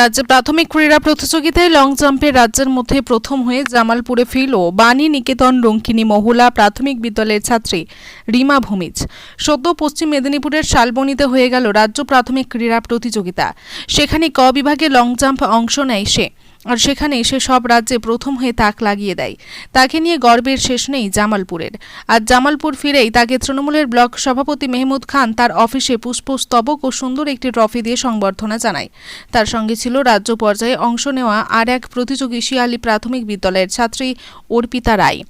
রাজ্যে প্রাথমিক ক্রীড়া প্রতিযোগিতায় লং জাম্পে রাজ্যের মধ্যে প্রথম হয়ে জামালপুরে ফিরল বাণী, নিকেতন, রঙ্কিনী, মহুলা, প্রাথমিক বিদ্যালয়ের ছাত্রী রিমা ভূমিজ। সদ্য পশ্চিম মেদিনীপুরের শালবনিতে হয়ে গেল রাজ্য প্রাথমিক ক্রীড়া প্রতিযোগিতা। সেখানে ক বিভাগে লং জাম্প অংশ নেয় সে। আর সেখানে সে সব রাজ্যে প্রথম হয়ে তাক লাগিয়ে দেয়। তাকে নিয়ে গর্বের শেষ নেই জামালপুরের। আর জামালপুর ফিরেই তাকে তৃণমূলের ব্লক সভাপতি মেহমুদ খান তার অফিসে পুষ্পস্তবক ও সুন্দর একটি ট্রফি দিয়ে সংবর্ধনা জানায়। তার সঙ্গে ছিল রাজ্য পর্যায়ে অংশ নেওয়া আর এক প্রতিযোগী শিয়ালি প্রাথমিক বিদ্যালয়ের ছাত্রী অর্পিতা রায়।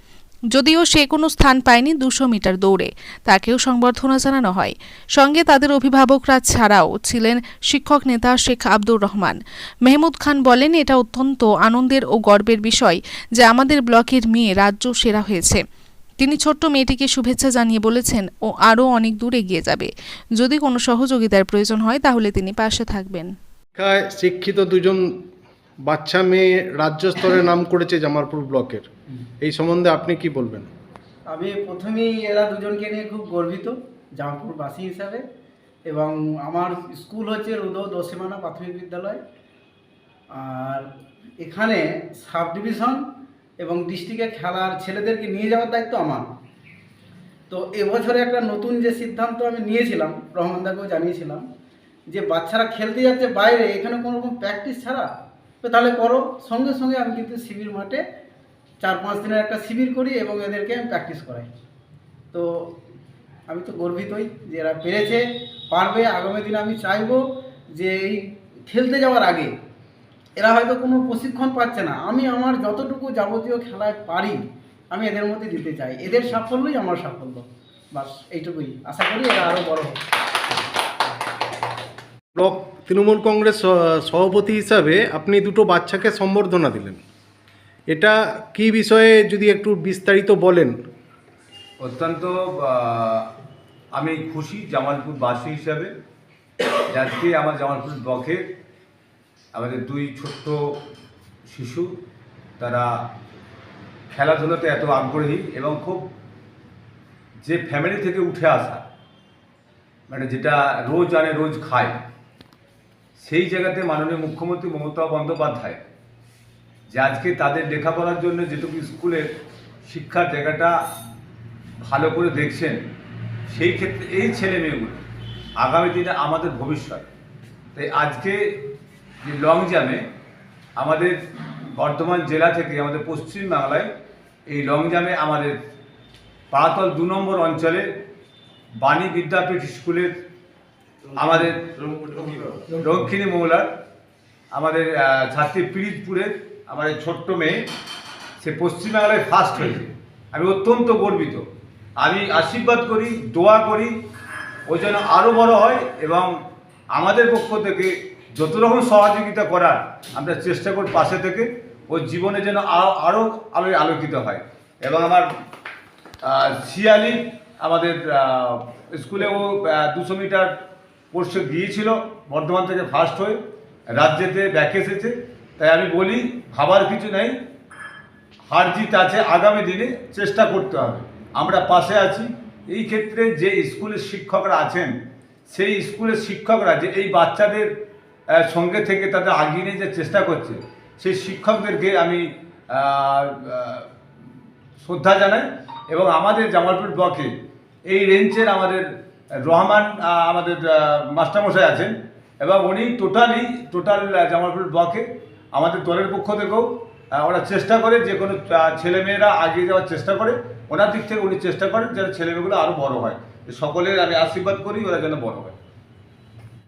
যদিও সে কোনো স্থান পায়নি দুশো মিটার দৌড়ে। তাকেও সংবর্ধনা জানানো হয়। সঙ্গে তাদের অভিভাবকরা ছাড়াও ছিলেন শিক্ষক নেতা শেখ আব্দুর রহমান। মেহমুদ খান বলেন, এটা অত্যন্ত আনন্দের ও গর্বের বিষয় যে আমাদের ব্লকের মেয়ে রাজ্য সেরা হয়েছে। তিনি ছোট্ট মেয়েটিকে শুভেচ্ছা জানিয়ে বলেছেন, ও আরও অনেক দূর এগিয়ে যাবে। যদি কোনো সহযোগিতার প্রয়োজন হয়, তাহলে তিনি পাশে থাকবেন। শিক্ষিত দুজন বাচ্চা মেয়ে রাজ্য স্তরে নাম করেছে জামালপুর ব্লকের। এই সম্বন্ধে আপনি কি বলবেন? আমি প্রথমেই এরা দুজনকে নিয়ে খুব গর্বিত, জামালপুরবাসী হিসাবে। এবং আমার স্কুল হচ্ছে রুদো দোসীমানা প্রাথমিক বিদ্যালয়। আর এখানে সাব ডিভিশন এবং ডিস্ট্রিক্টে খেলার ছেলেদেরকে নিয়ে যাওয়ার দায়িত্ব আমার। তো এবছরে একটা নতুন যে সিদ্ধান্ত আমি নিয়েছিলাম, রহমানদাকেও জানিয়েছিলাম, যে বাচ্চারা খেলতে যাচ্ছে বাইরে, এখানে কোনো রকম প্র্যাকটিস ছাড়া তো তাহলে করো। সঙ্গে সঙ্গে আমি কিন্তু শিবির মাঠে চার পাঁচ দিনের একটা শিবির করি এবং এদেরকে আমি প্র্যাকটিস করাই। তো আমি তো গর্বিতই যে এরা পেরেছে, পারবে। আগামী দিনে আমি চাইব যে এই খেলতে যাওয়ার আগে এরা হয়তো কোনো প্রশিক্ষণ পাচ্ছে না। আমি আমার যতটুকু যাবতীয় খেলায় পারি, আমি এদের মধ্যে দিতে চাই। এদের সাফল্যই আমার সাফল্য। বাস, এইটুকুই। আশা করি এরা আরও বড় হোক তৃণমূল কংগ্রেস সভাপতি হিসাবে আপনি দুটো বাচ্চাকে সম্বর্ধনা দিলেন। এটা কি বিষয়ে যদি একটু বিস্তারিত বলেন? অত্যন্ত আমি খুশি জামালপুর বাসী হিসাবে। আজকে আমার জামালপুর ব্লকের আমাদের দুই ছোট্ট শিশু, তারা খেলাধুলাতে এত আগ্রহী এবং খুব যে ফ্যামিলি থেকে উঠে আসা মানে যেটা রোজ আনে, রোজ খায় সেই জায়গাতে মাননীয় মুখ্যমন্ত্রী মমতা বন্দ্যোপাধ্যায়, যে আজকে তাদের লেখাপড়ার জন্য যেটুকু স্কুলের শিক্ষার জায়গাটা ভালো করে দেখছেন, সেই ক্ষেত্রে এই ছেলে মেয়েগুলো আগামী দিনে আমাদের ভবিষ্যৎ। তাই আজকে যে লং জামে আমাদের বর্ধমান জেলা থেকে আমাদের পশ্চিম বাংলায় এই লং জামে আমাদের পাড়াতল দু নম্বর অঞ্চলে বাণী বিদ্যাপীঠ স্কুলের আমাদের রক্ষিণী মৌলার, আমাদের ছাত্রী পিরিজপুরের আমাদের ছোট্ট মেয়ে, সে পশ্চিমবাংলায় ফার্স্ট হয়েছে। আমি অত্যন্ত গর্বিত। আমি আশীর্বাদ করি, দোয়া করি, ও যেন আরও বড় হয় এবং আমাদের পক্ষ থেকে যত রকম সহযোগিতা করার আমরা চেষ্টা করি পাশে থেকে ওর জীবনে যেন আরও আলোয় আলোকিত হয়। এবং আমার শিয়ালি আমাদের স্কুলে ও দুশো মিটার কোর্সে গিয়েছিল, বর্ধমান থেকে ফার্স্ট হয়ে, রাজ্যেতে ব্যাক এসেছে। তাই আমি বলি, ভাবার কিছু নেই। হার জিত আছে, আগামী দিনে চেষ্টা করতে হবে। আমরা পাশে আছি। এই ক্ষেত্রে যে স্কুলের শিক্ষকরা আছেন, সেই স্কুলের শিক্ষকরা যে এই বাচ্চাদের সঙ্গে থেকে তাদের আগিয়ে নিয়ে যে চেষ্টা করছে, সেই শিক্ষকদেরকে আমি শ্রদ্ধা জানাই। এবং আমাদের জামালপুর ব্লকে এই রেঞ্জের আমাদের রহমান আমাদের মাস্টারমশাই আছেন এবং উনি টোটালি টোটাল জামালপুর ব্লকে আমাদের দলের পক্ষ থেকেও ওরা চেষ্টা করে যে কোনো ছেলেমেয়েরা এগিয়ে যাওয়ার চেষ্টা করে। ওনার দিক থেকে উনি চেষ্টা করেন যেন ছেলেমেয়েগুলো আরও বড় হয়। সকলের আমি আশীর্বাদ করি ওরা যেন বড় হয়।